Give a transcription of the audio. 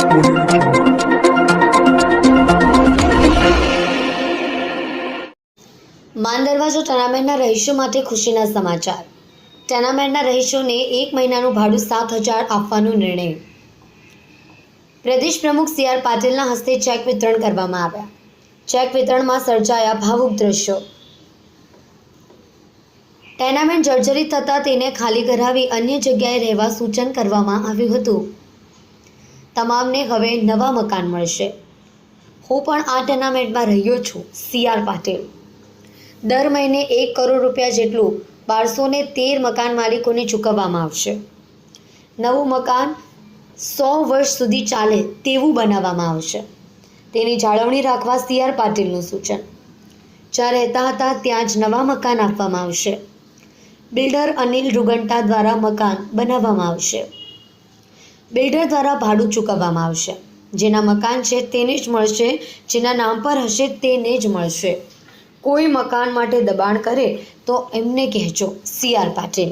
audio ટર્નામેન્ટના રહીશો માટે ખુશીના સમાચાર ટર્નામેન્ટના રહીશોને એક મહિનાનું ભાડું સાત હજાર આપવાનો નિર્ણય પ્રદેશ પ્રમુખ સી આર પાટીલના હસ્તે ચેક વિતરણ કરવામાં આવ્યા ચેક વિતરણમાં સર્જાયા ભાવુક દ્રશ્યો. ટેનામેન્ટ જર્જરિત થતાં તેને ખાલી કરાવી અન્ય જગ્યાએ રહેવા સૂચન કરવામાં આવ્યું હતું. તમામને હવે નવા મકાન મળશે. હું પણ આ ટુર્નામેન્ટમાં રહ્યો છું, સી આર પાટીલ. દર મહિને એક કરોડ રૂપિયા જેટલું બારસો ને તેર મકાન માલિકોને ચૂકવવામાં આવશે. નવું મકાન સો વર્ષ સુધી ચાલે તેવું બનાવવામાં આવશે. તેની જાળવણી રાખવા સી આર પાટીલનું સૂચન. જ્યાં રહેતા હતા ત્યાં જ નવા મકાન આપવામાં આવશે. બિલ્ડર અનિલ રૂગંટા દ્વારા મકાન બનાવવામાં આવશે. બિલ્ડર દ્વારા ભાડું ચૂકવવામાં આવશે. જેના મકાન છે તેને જ મળશે, જેના નામ પર હશે તેને જ મળશે. કોઈ મકાન માટે દબાણ કરે તો એમને કહેજો, સી આર પાટીલ.